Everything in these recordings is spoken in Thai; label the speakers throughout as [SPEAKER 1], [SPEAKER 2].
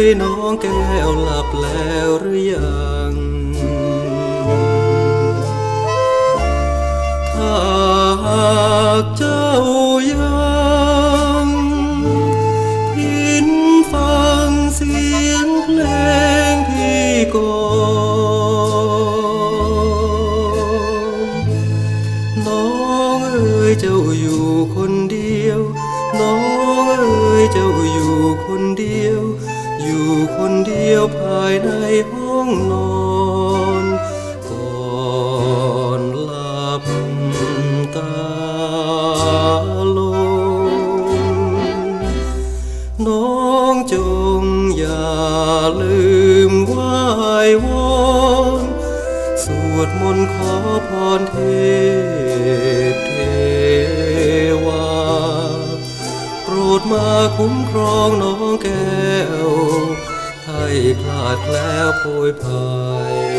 [SPEAKER 1] ยน้องแก้วหลับแล้วหรือยัง ถ้าหากเจ้ายังยินฟังเสียงเพลงพี่ก่อนน้องเอ๋ยเจ้าอยู่คนเดียว น้องเอ๋ยเจ้าอยู่ คนเดียว อยู่คนเดียวภายในห้องนอนก่อนหลับตาลงน้องจงอย่าลืมไหว้วอนสวดมนต์ขอพรเทพเทพ คุ้มครองน้องแก้วให้พลาดแล้วโพยพาย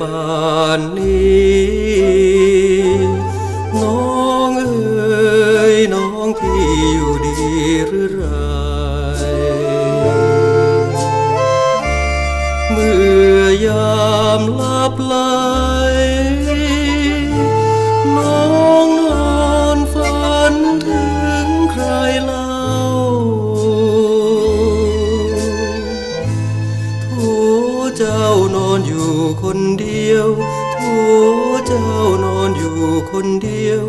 [SPEAKER 1] ป่านนี้น้องเอ๋ยน้องที่อยู่ดีหรือไรเมื่อยามลับไหล อยู่คนเดียวโถเจ้านอนอยู่คนเดียว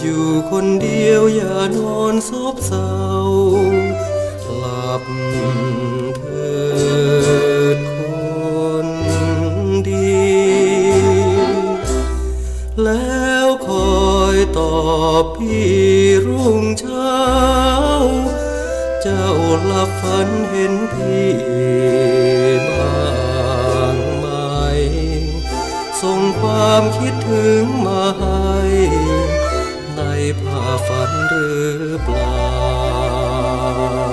[SPEAKER 1] อยู่คนเดียวอย่านอนซบเศร้าหลับเถิดคนดี แล้วคอยตอบพี่รุ่งเช้า เจ้าหลับฝันเห็นพี่บ้า ส่งความคิดถึงมาให้ ในผ้าฝันหรือเปล่า